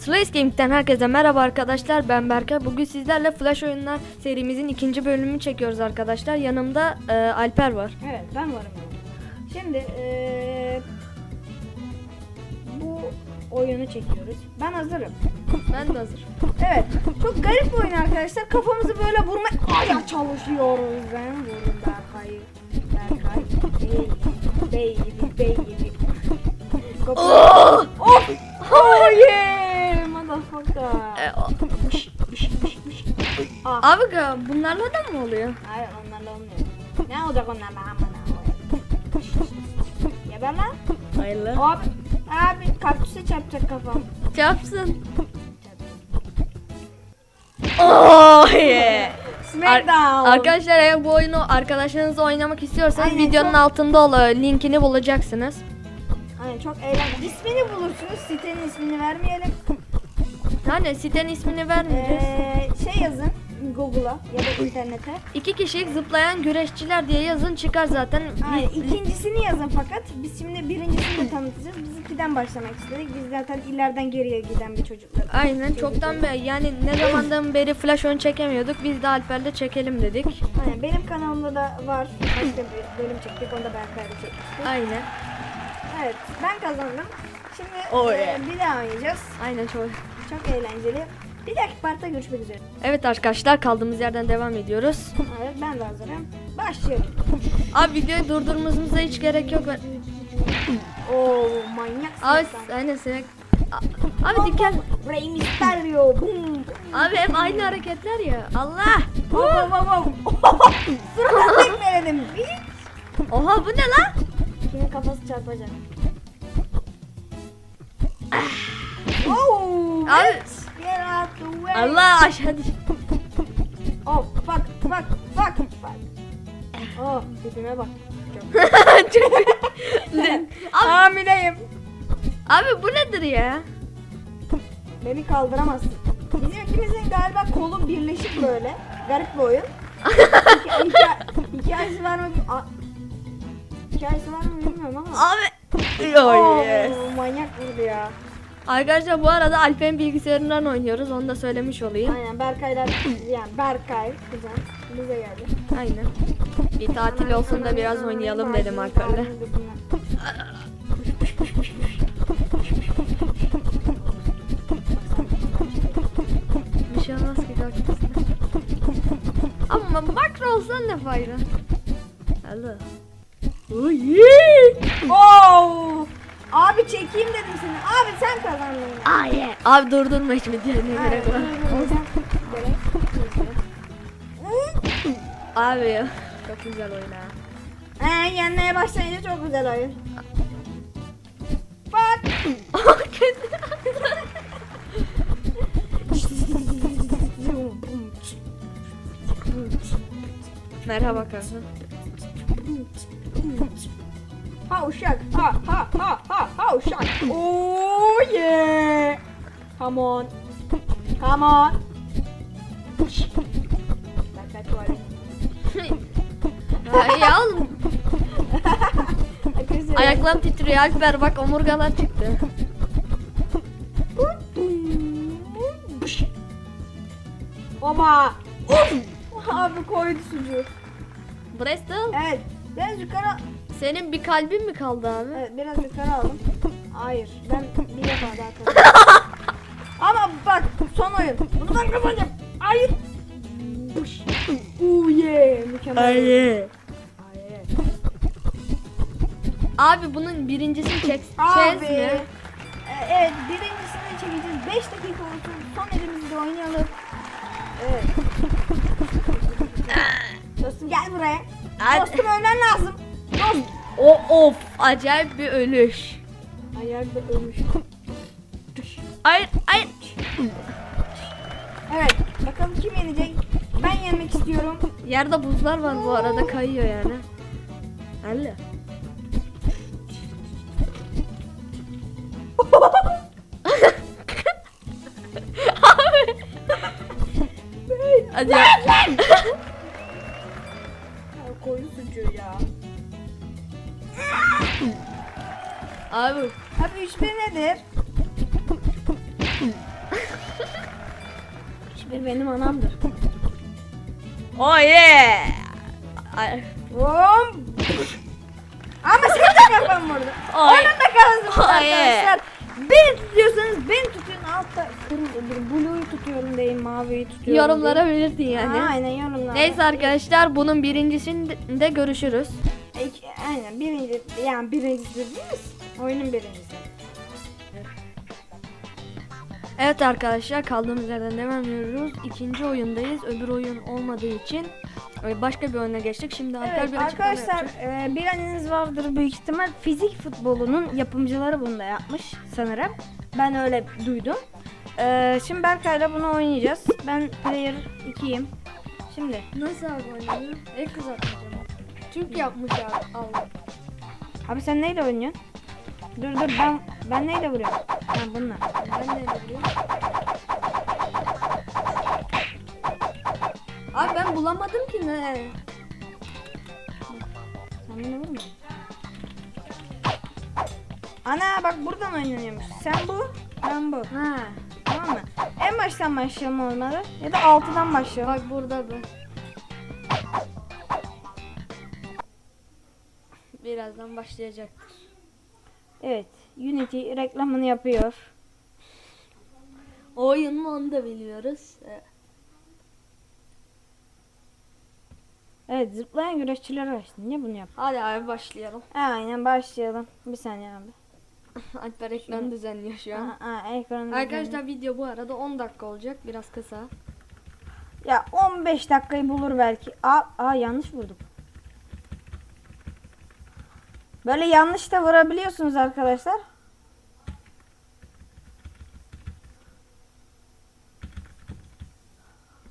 Slice Gaming'den herkese merhaba arkadaşlar ben Berkay. Bugün sizlerle Flash oyunlar serimizin ikinci bölümünü çekiyoruz arkadaşlar. Yanımda e, Alper var. Evet ben varım. Şimdi eee, bu oyunu çekiyoruz. Ben hazırım. Ben de hazır. Evet çok garip bir oyun arkadaşlar. Kafamızı böyle vurmaya çalışıyoruz. Ben vurdum Berkay. Berkay. Bey gibi, bey gibi, bey gibi. Oh yeah! Motherfucker. E, Ah. Abi bunlarla da mı oluyor? Hayır onlarla olmuyor. Ne olacak onlarla amına koyayım. Geber lan. Hayırlı. Abi, abi kaktüse çarpacak kafam. Çarpsın. Oh yeah. Smackdown. Arkadaşlar eğer bu oyunu arkadaşlarınızla oynamak istiyorsanız Aynen, videonun çok- altında oluyor. Linkini bulacaksınız. Aynen çok eğlenceli. İsmini bulursunuz. Sitenin ismini vermeyelim. Hani sitenin ismini vermeyeceğiz. Ee, şey yazın Google'a ya da internete. İki kişilik zıplayan güreşçiler diye yazın çıkar zaten. Aynen. İkincisini yazın fakat biz şimdi birincisini de tanıtacağız. Biz ikiden başlamak istedik. Biz zaten ileriden geriye giden bir çocuklar. Aynen çoktan beri yani ne zamandan beri flash oyun çekemiyorduk. Biz de Alper'le çekelim dedik. Aynen. Benim kanalımda da var. Başka bir bölüm çektik. Onu da Berkay'la çekmiştik. Aynen. Evet. Ben kazandım. Şimdi Oh e, yeah. bir daha oynayacağız. Aynen çok. Çok eğlenceli. Bir dahaki partta görüşmek üzere. Evet arkadaşlar kaldığımız yerden devam ediyoruz. Evet ben de hazırım. Başlıyorum. Abi videoyu durdurmamıza hiç gerek yok. Oo manyak Abi sen. aynen sen. A- Abi dikkat. Rey Mysterio. Boom. Abi hep aynı hareketler ya. Allah. Wow wow wow. Suratına tekmeledim. Oha bu ne lan? Kimin kafası çarpacak? Oh, Abi. Allah aşağı düş. Oh, fuck, fuck, fuck, fuck. Oh, tipime bak. Abi, Hamileyim. abi bu nedir ya? Beni kaldıramazsın. Bizim ikimizin galiba kolu birleşik böyle. Garip bir oyun. Hika- hika- hikayesi var mı? A- hikayesi var mı bilmiyorum ama. Abi. Oh, Oh, yes. manyak vurdu ya. Arkadaşlar bu arada Alper'in bilgisayarından oynuyoruz. Onu da söylemiş olayım. Aynen Berkaylar yani Berkay kuzen bize geldi. Aynen. Bir tatil olsun da biraz oynayalım dedim Alper'le. Bir şey olmaz ki kaktüsle. Ama makro olsan ne fayda? Hello. Oh yeah. Oh! Abi çekeyim dedim seni. Abi sen kazandın. Ah yeah. Abi durdurma hiç videoyu ne Aynen, gerek var. durdurmayacağım. Gerek. Abi ya. Çok güzel oyun ha. Ee, yenmeye başlayınca çok güzel oyun. Bak. Merhaba kanka. ha uşak. Ha ha ha ha uşak. Oh yeah. Come on. Come on. Ay ya oğlum. Ayaklarım titriyor Alper bak omurgalar çıktı. Uf. Abi koydu sucuğu. Bristol Evet. Biraz yukarı. senin bir kalbin mi kaldı abi? Evet biraz yukarı aldım. Hayır. Ben bir defa daha kazandım. Ama bak son oyun. Bunu ben kazanacağım. Hayır. Oh yeah. Mükemmel. Hayır. Abi bunun birincisini çek Abi. mi? e, Evet birincisini çekeceğiz. 5 dakika olsun. Son elimizde oynayalım. Evet. Dostum gel buraya. Hadi. Dostum ölmen lazım. Dost. O of acayip bir ölüş. Ayakta ölmüş. Hayır hayır. Evet. Bakalım kim yenecek? Ben yenmek istiyorum. Yerde buzlar var bu arada kayıyor yani. Allah. Abi. Hadi. Ya, Koyun sucuğu ya. Abi Abi 3-1 nedir? bir benim anamdır. Oh yeah. Ay, Bom. Ama senin de kafan vurdu. Onun da kafası vurdu Ay. arkadaşlar. Beni tutuyorsanız beni tutun. Blue'yu tutuyorum deyin, maviyi tutuyorum. yorumlara belirtin yani. Aynen yorumlara. Neyse arkadaşlar bunun birincisinde görüşürüz. İki- aynen birinci, yani birincisi değil mi? Oyunun birincisi. Evet arkadaşlar kaldığımız yerden devam ediyoruz. İkinci oyundayız. Öbür oyun olmadığı için e, başka bir oyuna geçtik. Şimdi Alper Evet bir arkadaşlar e, bileniniz vardır büyük ihtimal fizik futbolunun yapımcıları bunu da yapmış sanırım. Ben öyle duydum. E, şimdi Berkay'la bunu oynayacağız. Ben player 2'yim. Şimdi Nasıl abi oynanıyor? El kızartmayacağım. Türk yapmış abi. Allah. abi sen neyle oynuyorsun? Dur dur ben ben neyle vuruyorum? Ben bununla. Ben de biliyorum. Abi ben bulamadım ki ne? Sen beni vurma. Ana bak buradan oynanıyormuş. Sen bu, ben bu. Ha. Tamam mı? En baştan başlayalım olmalı. Ya da 6'dan başlayalım. Bak burada bu. Birazdan başlayacaktır. Evet. Unity reklamını yapıyor. O oyunu onu da biliyoruz. Evet. Evet zıplayan güreşçiler var. Niye bunu yap? Hadi abi başlayalım. Aynen başlayalım. Bir saniye abi. Alper ekran düzenliyor şu an. Aa, aa, ekranı Arkadaşlar video bu arada 10 dakika olacak. Biraz kısa. Ya 15 dakikayı bulur belki. Aa, aa yanlış vurduk. Böyle yanlış da vurabiliyorsunuz arkadaşlar.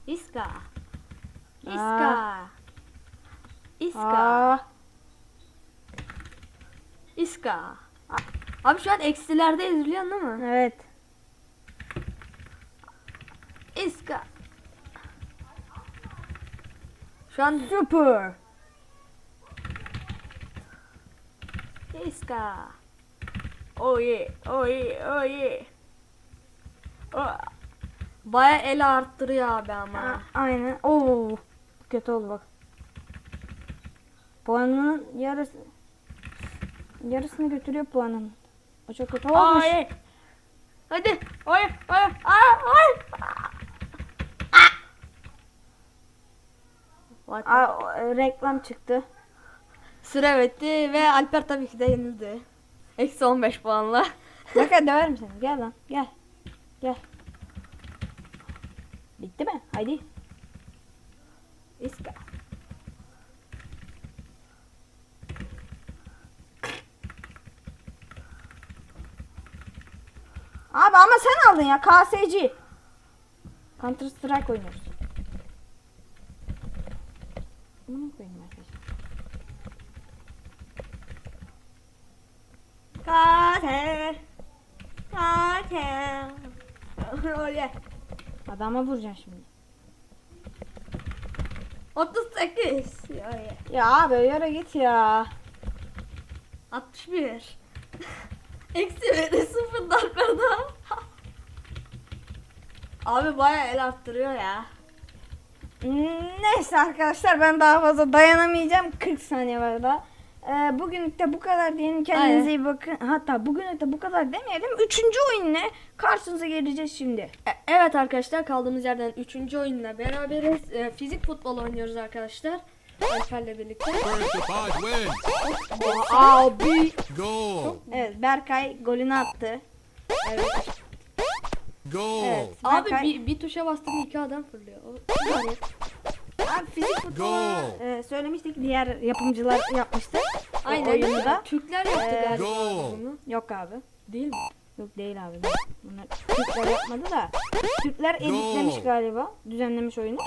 İska. Aa. İska. İska. Aa, İska. Abi şu an eksilerdeyiz biliyorsun değil mi? evet. İska. Şu an Super. İska. Oh yeah, oh yeah, oh yeah. Oh. Baya el arttırıyor abi ama. Aa, aynen. Oo. Kötü oldu bak. Puanının yarısı yarısını götürüyor puanın. O çok kötü olmuş. Yeah. Hadi. Aa, oy. What the- Aa, e, reklam çıktı. Süre bitti ve Alper tabii ki de yenildi. Eksi 15 puanla. Bak hadi döverim seni. Gel lan. Gel. Gel. Bitti mi? Haydi. İska. Abi ama sen aldın ya. KSC. Counter Strike oynuyoruz. Bunu koyayım arkadaşlar? Öyle. Adama vuracaksın şimdi. 38. Ya, ya. Abi yere git ya. 61. Eksi 1. Sıfır dakikada. Abi baya el arttırıyor ya. Neyse arkadaşlar ben daha fazla dayanamayacağım. 40 saniye var daha. Ee, bugünlük de bu kadar diyelim. Kendinize Aynen. iyi bakın. Hatta bugünlük de bu kadar demeyelim. Üçüncü oyun ne? Karşınıza geleceğiz şimdi. E- Evet arkadaşlar kaldığımız yerden 3. oyunla beraberiz. E, fizik futbol oynuyoruz arkadaşlar. Alper'le birlikte. First to five wins. Abi. Goal. Evet Berkay golünü attı. Evet. Goal. Evet. Abi Berkay- bir, bir tuşa bastım iki adam fırlıyor. O- Abi fizik futbolu Goal. e, söylemiştik. Diğer yapımcılar yapmıştı. Aynen. oyunu da. Türkler yaptı Ee, galiba Goal. bunu. Yok abi. Değil mi? Yok değil abi. Bunlar Türkler yapmadı da. Türkler editlemiş galiba. Düzenlemiş oyunu.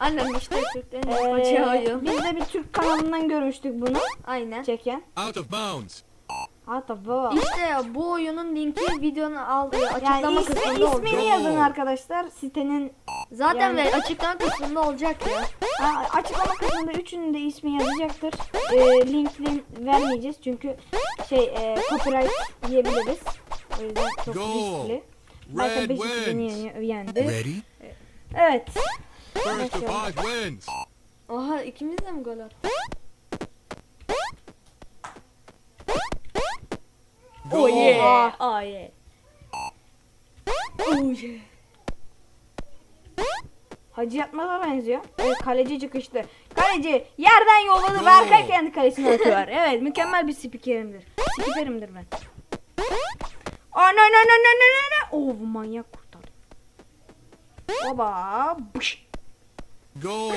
Aynen işte Türklerin Ee, yapacağı oyun. biz de bir Türk kanalından görmüştük bunu Aynen. çeken. Out of bounds. Hatta bu. İşte bu oyunun linki videonun al Yani açıklama ismi, kısmında olacak. ismini yazın arkadaşlar. Sitenin Zaten yani- ve açıklama kısmında olacak ya. ha, açıklama kısmında üçünün de ismi yazacaktır. Ee, linkini vermeyeceğiz çünkü şey e, copyright yiyebiliriz. O yüzden çok Goal. riskli. Wins. yeni- yendi. Ready? Evet. First to five wins. Oha ikimiz de mi gol attık? Yeah. Oh yeah. Oh yeah. Hacı yatmaza benziyor. Evet kaleci çıkıştı. Kaleci yerden yolladı. Berkay kendi kalesine atıyor. Evet mükemmel bir spikerimdir. Spikerimdir ben. Ana na na na na na na. Oh bu manyak kurtardı. Baba. Bış. Goal.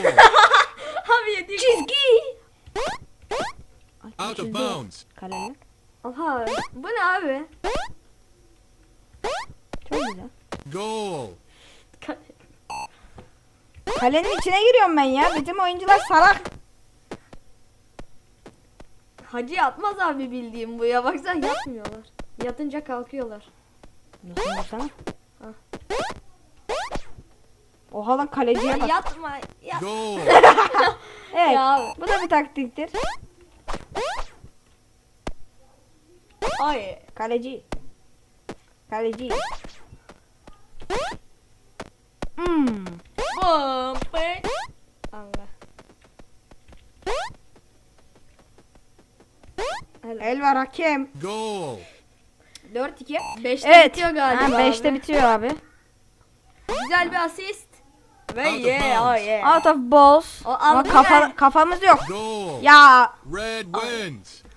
Abi yedik. Çizgi. Out of bounds. Kaleler. Aha bu ne abi? Çok güzel. Goal. Kalenin içine giriyorum ben ya. Bizim oyuncular salak. Hacı yatmaz abi bildiğim bu ya. Baksana yatmıyorlar. Yatınca kalkıyorlar. Nasıl baksana? Ha. Oha lan kaleciye bak. Yatma. Yat. Goal. Evet. Ya. Bu da bir taktiktir. Ay. Kaleci. Kaleci. Hmm. Bum. be. Allah. El var hakem. Goal. 4-2. 5'te Evet. bitiyor galiba. Ha, beşte abi. bitiyor abi. Güzel bir asist. Ve Out of yeah, oh yeah. Out of balls. O Ama kafa, kafamız yok. Goal. Ya. Red wins.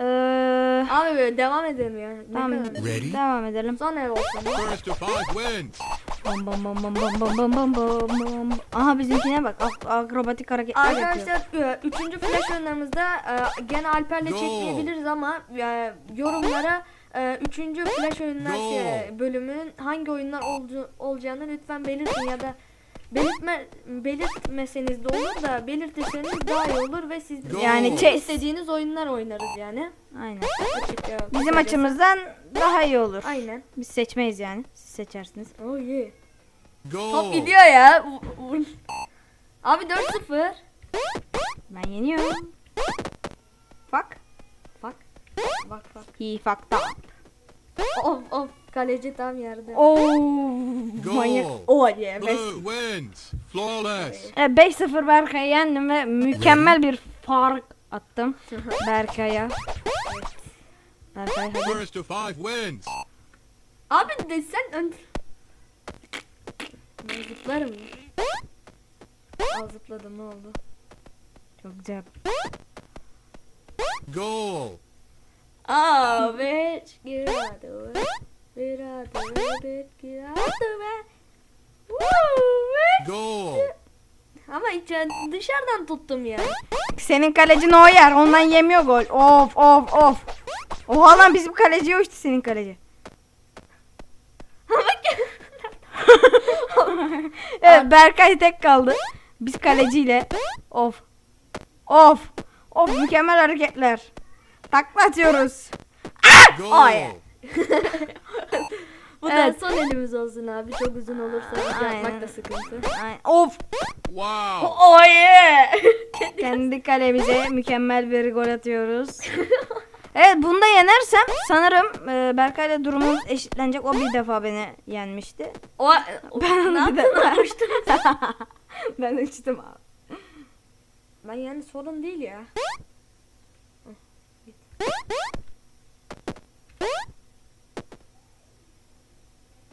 Eee Abi böyle devam edelim ya. Ne tamam. kadar? Ready? Devam edelim. Son el olsun. First to five wins. Bam bam bam bam bam bam bam bam bam bam. Aha bizimkine bak. Ak- akrobatik hareketler yapıyor. Arkadaşlar e, üçüncü flash oyunlarımızda e, gene Alper'le çekmeyebiliriz ama e, yorumlara e, üçüncü flash oyunlar Go. şey, bölümünün hangi oyunlar olacağını lütfen belirtin ya da belirtme belirtmeseniz de olur da belirtirseniz daha iyi olur ve siz. Yani chess. istediğiniz oyunlar oynarız yani. Aynen. Açık ya, Bizim kısacası. açımızdan daha iyi olur. Aynen. Biz seçmeyiz yani. Siz seçersiniz. Oh yeah. Top gidiyor ya. Abi 4-0. Ben yeniyorum. Bak. Bak. Bak bak. He fucked up. Of of kaleci tam yerde. Oo. Manyak. Oh yeah. Blue wins. Flawless. Evet, 5-0 Berkay'ı yendim ve mükemmel bir fark attım Berkay'a. Berkay hadi. First to five wins. Abi de sen ön... Ben zıplarım. Al zıpladım ne oldu? Çok güzel. Goal. Aa bitch get out the way way. Woo, bitch. Goal. Ama içe dışarıdan tuttum ya. Senin kalecin o yer. Ondan yemiyor gol. Of of of. Oha lan bizim kaleci uçtu senin kaleci. evet Berkay tek kaldı. Biz kaleciyle. Of. Of. Of mükemmel hareketler. Takla atıyoruz. Goal. Ay. Bu Evet. da son elimiz olsun abi. Çok uzun olursa Aynen. yapmak da sıkıntı. Ay, Of. Wow. Oh yeah. Kendi kalemize mükemmel bir gol atıyoruz. Evet bunu da yenersem sanırım e, Berkay'la durumumuz eşitlenecek. O bir defa beni yenmişti. o, o, Ben ne yaptın? ben uçtum abi. Ben yani sorun değil ya.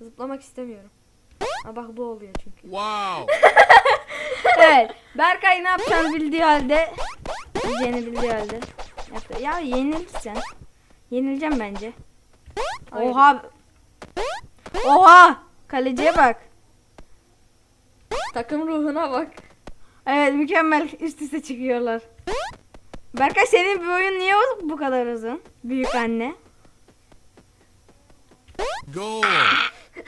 Zıplamak istemiyorum. Ha bak bu oluyor çünkü. Wow. Evet. Berkay ne yapacağını bildiği halde bileceğini bildiği halde yaptı. Ya yenilirsen. Yenileceğim bence. Hayır. Oha. Oha. Kaleciye bak. Takım ruhuna bak. Evet mükemmel üst üste çıkıyorlar. Berkay senin bir oyun niye bu kadar uzun? Büyük anne. Goal.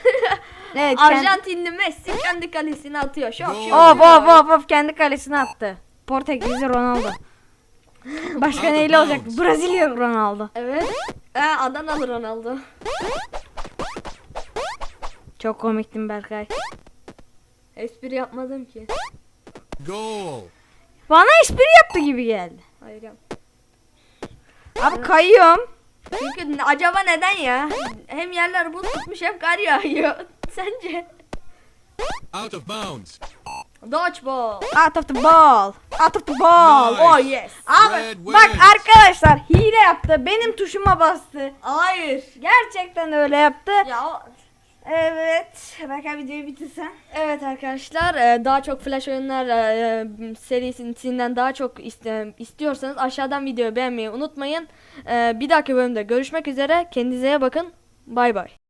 Evet. Arjantinli Messi kendi kalesine atıyor. Şok şok. Of of of of kendi kalesine attı. Portekizli Ronaldo. Başka neyle olacak? Brezilya Ronaldo. Evet. Ee, Adanalı Ronaldo. Çok komiktin Berkay. Espri yapmadım ki. Goal. Bana espri yaptı gibi geldi. Hayır yap. Abi kayıyorum. Çünkü acaba neden ya? Hem yerler buz tutmuş hem kar yağıyor. Sence? Out of bounds. Dodgeball. Out of the ball. Out of the ball. Nice. Oh yes. Abi Red bak wins. arkadaşlar hile yaptı. Benim tuşuma bastı. Hayır. Gerçekten öyle yaptı. Ya Evet. Berkay videoyu bitirsen. Evet arkadaşlar e, daha çok flash oyunlar e, e, serisinden daha çok istiyorsanız aşağıdan videoyu beğenmeyi unutmayın. Bir dahaki bölümde görüşmek üzere. Kendinize bakın. Bay bay.